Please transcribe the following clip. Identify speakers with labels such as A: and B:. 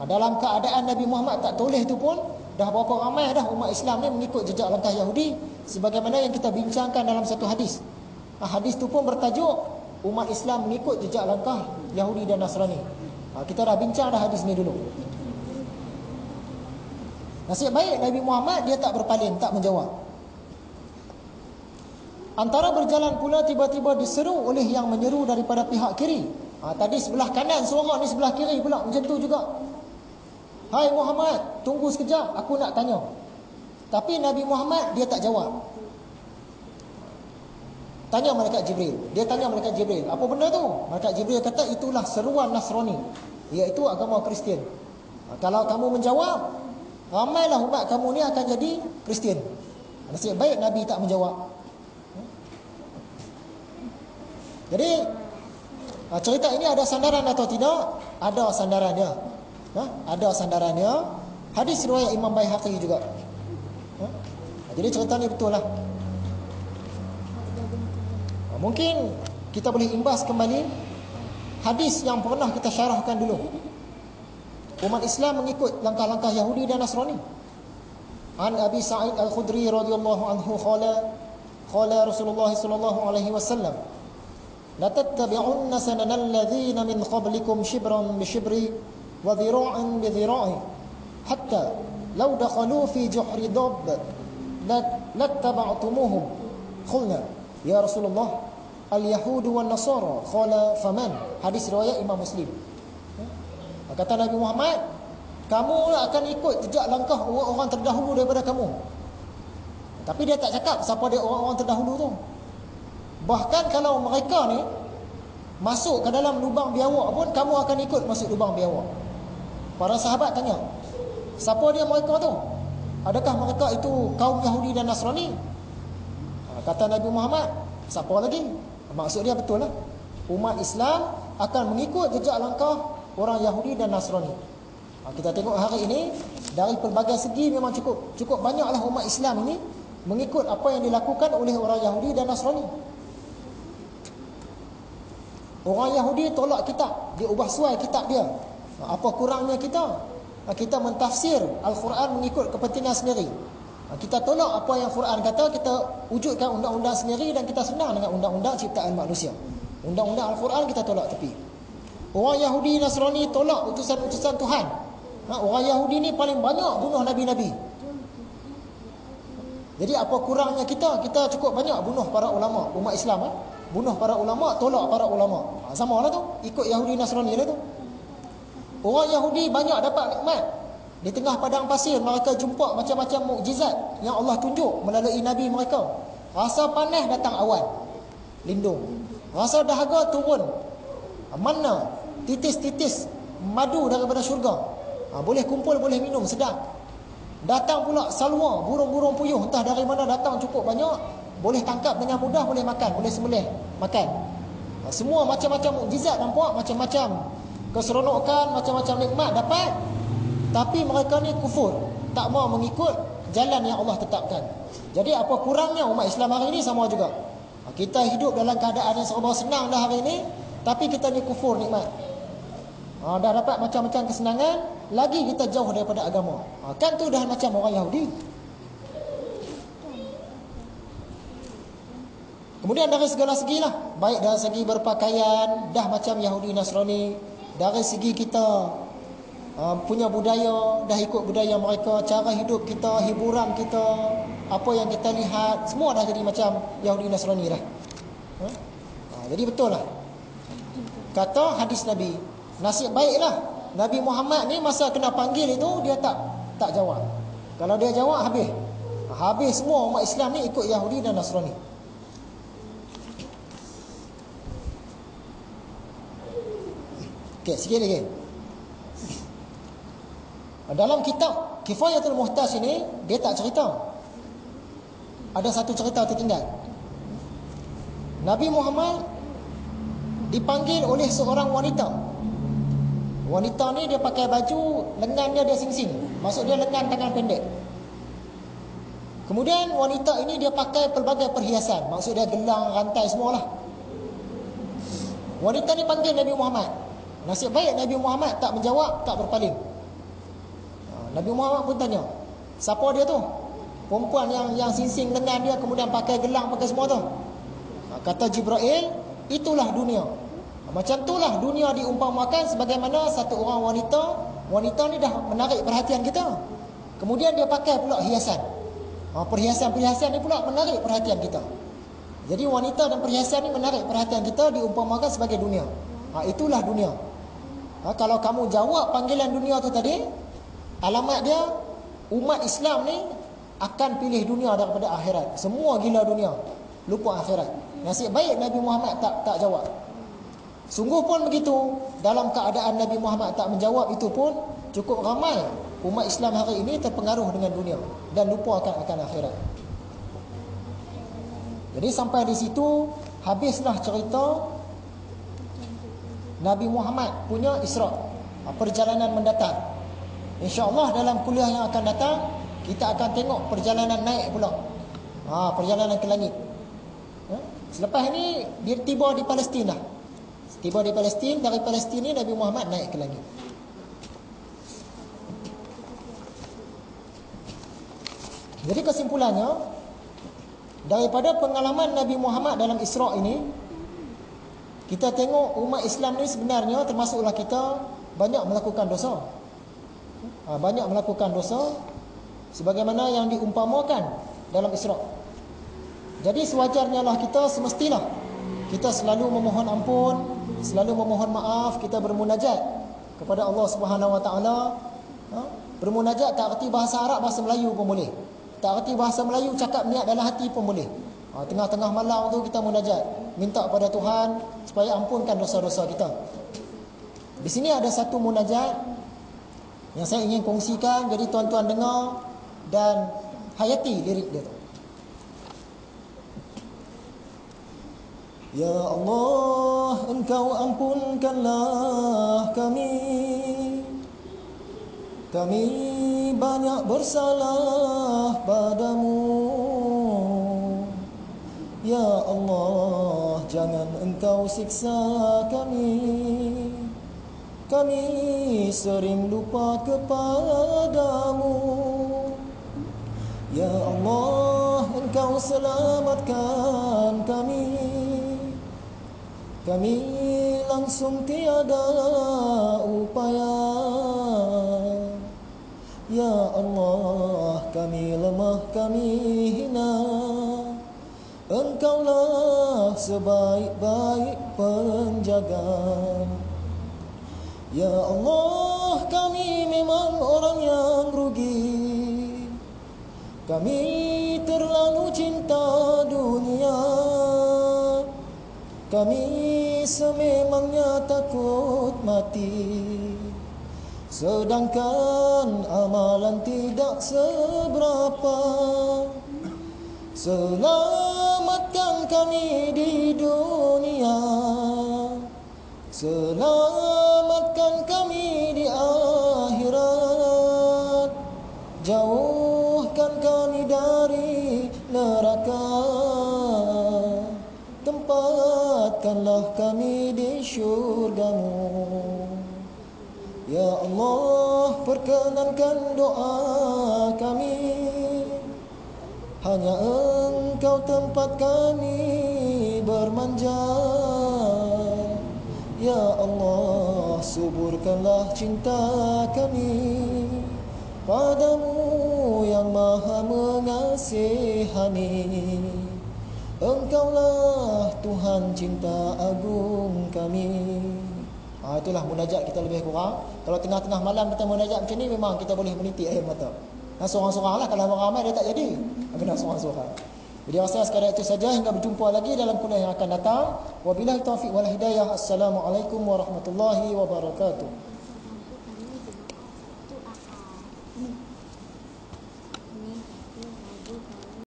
A: Dalam keadaan Nabi Muhammad tak toleh tu pun dah berapa ramai dah umat Islam ni mengikut jejak langkah Yahudi sebagaimana yang kita bincangkan dalam satu hadis. Ha, hadis tu pun bertajuk umat Islam mengikut jejak langkah Yahudi dan Nasrani. Ha, kita dah bincang dah hadis ni dulu. Nasib baik Nabi Muhammad dia tak berpaling, tak menjawab. Antara berjalan pula tiba-tiba diseru oleh yang menyeru daripada pihak kiri. Ha, tadi sebelah kanan suara ni sebelah kiri pula macam tu juga. Hai Muhammad, tunggu sekejap, aku nak tanya. Tapi Nabi Muhammad dia tak jawab. Tanya malaikat Jibril. Dia tanya malaikat Jibril, apa benda tu? Malaikat Jibril kata itulah seruan Nasrani, iaitu agama Kristian. Ha, kalau kamu menjawab, ramailah umat kamu ni akan jadi Kristian. Nasib baik Nabi tak menjawab. Jadi ha, cerita ini ada sandaran atau tidak? Ada sandaran dia. Ha? Ada sandarannya. Hadis riwayat Imam Baihaqi juga. Ha? Jadi cerita ni betul lah. Ha, mungkin kita boleh imbas kembali hadis yang pernah kita syarahkan dulu. Umat Islam mengikut langkah-langkah Yahudi dan Nasrani. An Abi Sa'id Al-Khudri radhiyallahu anhu qala qala Rasulullah sallallahu alaihi wasallam la tattabi'unna sanana alladhina min qablikum shibran bi shibri وذراع بذراع حتى لو دخلوا في جحر ضب لاتبعتموهم قلنا يا رسول الله اليهود والنصارى قال فمن hadis riwayat Imam Muslim kata Nabi Muhammad kamu akan ikut jejak langkah orang-orang terdahulu daripada kamu tapi dia tak cakap siapa dia orang-orang terdahulu tu bahkan kalau mereka ni masuk ke dalam lubang biawak pun kamu akan ikut masuk lubang biawak Para sahabat tanya, siapa dia mereka tu? Adakah mereka itu kaum Yahudi dan Nasrani? Ha, kata Nabi Muhammad, siapa lagi? Maksud dia betul lah. Umat Islam akan mengikut jejak langkah orang Yahudi dan Nasrani. Ha, kita tengok hari ini, dari pelbagai segi memang cukup cukup banyaklah umat Islam ini mengikut apa yang dilakukan oleh orang Yahudi dan Nasrani. Orang Yahudi tolak kitab, dia ubah suai kitab dia. Apa kurangnya kita? Ha, kita mentafsir Al-Quran mengikut kepentingan sendiri. Ha, kita tolak apa yang Quran kata, kita wujudkan undang-undang sendiri dan kita senang dengan undang-undang ciptaan manusia. Undang-undang Al-Quran kita tolak tepi. Orang Yahudi Nasrani tolak utusan-utusan Tuhan. Ha, orang Yahudi ni paling banyak bunuh Nabi-Nabi. Jadi apa kurangnya kita? Kita cukup banyak bunuh para ulama umat Islam. Eh? Bunuh para ulama, tolak para ulama. Sama lah tu. Ikut Yahudi Nasrani lah tu. Orang Yahudi banyak dapat nikmat. Di tengah padang pasir mereka jumpa macam-macam mukjizat yang Allah tunjuk melalui nabi mereka. Rasa panas datang awan. Lindung. Rasa dahaga turun. Mana titis-titis madu daripada syurga. Ha, boleh kumpul, boleh minum, sedap. Datang pula salwa, burung-burung puyuh entah dari mana datang cukup banyak, boleh tangkap dengan mudah, boleh makan, boleh sembelih, makan. Ha, semua macam-macam mukjizat nampak, macam-macam keseronokan macam-macam nikmat dapat. Tapi mereka ni kufur. Tak mau mengikut jalan yang Allah tetapkan. Jadi apa kurangnya umat Islam hari ini sama juga. Kita hidup dalam keadaan yang serba senang dah hari ini tapi kita ni kufur nikmat. Ha, dah dapat macam-macam kesenangan lagi kita jauh daripada agama. Ha, kan tu dah macam orang Yahudi. Kemudian dari segala segi lah Baik dari segi berpakaian Dah macam Yahudi Nasrani dari segi kita uh, punya budaya dah ikut budaya mereka cara hidup kita hiburan kita apa yang kita lihat semua dah jadi macam Yahudi Nasrani dah. Huh? uh, jadi betul lah. Kata hadis Nabi nasib baiklah Nabi Muhammad ni masa kena panggil itu dia tak tak jawab. Kalau dia jawab habis. Habis semua umat Islam ni ikut Yahudi dan Nasrani Okey, sikit lagi. Dalam kitab Kifayatul Muhtaj ini dia tak cerita. Ada satu cerita tertinggal. Nabi Muhammad dipanggil oleh seorang wanita. Wanita ni dia pakai baju lengannya dia sing-sing. Maksud dia lengan tangan pendek. Kemudian wanita ini dia pakai pelbagai perhiasan. Maksud dia gelang, rantai semualah. Wanita ni panggil Nabi Muhammad. Nasib baik Nabi Muhammad tak menjawab, tak berpaling. Nabi Muhammad pun tanya, siapa dia tu? Perempuan yang yang singsing dengan dia kemudian pakai gelang pakai semua tu. Ha, kata Jibril, itulah dunia. Ha, macam itulah dunia diumpamakan sebagaimana satu orang wanita, wanita ni dah menarik perhatian kita. Kemudian dia pakai pula hiasan. Ha, perhiasan-perhiasan ni pula menarik perhatian kita. Jadi wanita dan perhiasan ni menarik perhatian kita diumpamakan sebagai dunia. Ha, itulah dunia. Ha, kalau kamu jawab panggilan dunia tu tadi, alamat dia umat Islam ni akan pilih dunia daripada akhirat. Semua gila dunia, lupa akhirat. Nasib baik Nabi Muhammad tak tak jawab. Sungguh pun begitu, dalam keadaan Nabi Muhammad tak menjawab itu pun cukup ramai umat Islam hari ini terpengaruh dengan dunia dan lupa akan akan akhirat. Jadi sampai di situ habislah cerita Nabi Muhammad punya Isra, perjalanan mendatar. Insya-Allah dalam kuliah yang akan datang kita akan tengok perjalanan naik pula. Ha, perjalanan ke langit. Ha? Selepas ini dia tiba di Palestin dah. Tiba di Palestin, dari Palestin ni Nabi Muhammad naik ke langit. Jadi kesimpulannya daripada pengalaman Nabi Muhammad dalam Isra ini kita tengok umat Islam ni sebenarnya termasuklah kita banyak melakukan dosa. Ha, banyak melakukan dosa sebagaimana yang diumpamakan dalam Isra. Jadi sewajarnya lah kita semestilah kita selalu memohon ampun, selalu memohon maaf, kita bermunajat kepada Allah Subhanahu Wa Taala. Ha? Bermunajat tak erti bahasa Arab, bahasa Melayu pun boleh. Tak erti bahasa Melayu, cakap niat dalam hati pun boleh. Ha, tengah-tengah malam tu kita munajat, minta kepada Tuhan supaya ampunkan dosa-dosa kita. Di sini ada satu munajat yang saya ingin kongsikan, jadi tuan-tuan dengar dan hayati lirik dia tu. Ya Allah, Engkau ampunkanlah kami. Kami banyak bersalah padamu. Ya Allah, jangan Engkau siksa kami. Kami sering lupa kepadamu. Ya Allah, Engkau selamatkan kami. Kami langsung tiada upaya. Ya Allah, kami lemah, kami hina. Engkaulah sebaik-baik penjaga. Ya Allah, kami memang orang yang rugi. Kami terlalu cinta dunia Kami sememangnya takut mati Sedangkan amalan tidak seberapa Selamatkan kami di dunia. Selamatkan kami di akhirat. Jauh selamatkan kami dari neraka. Tempatkanlah kami di syurgamu. Ya Allah perkenankan doa kami Hanya engkau tempat kami bermanja. Ya Allah suburkanlah cinta kami Padamu yang maha mengasihani. Engkaulah Tuhan cinta agung kami. Ha, Itulah munajat kita lebih kurang. Kalau tengah-tengah malam kita munajat macam ni Memang kita boleh menitik air mata Nah, Seorang-seorang lah Kalau ramai dia tak jadi Kena seorang-seorang. Jadi rasa sekadar itu saja Hingga berjumpa lagi dalam kuliah yang akan datang. Wabillahi taufiq wal hidayah. Assalamualaikum warahmatullahi wabarakatuh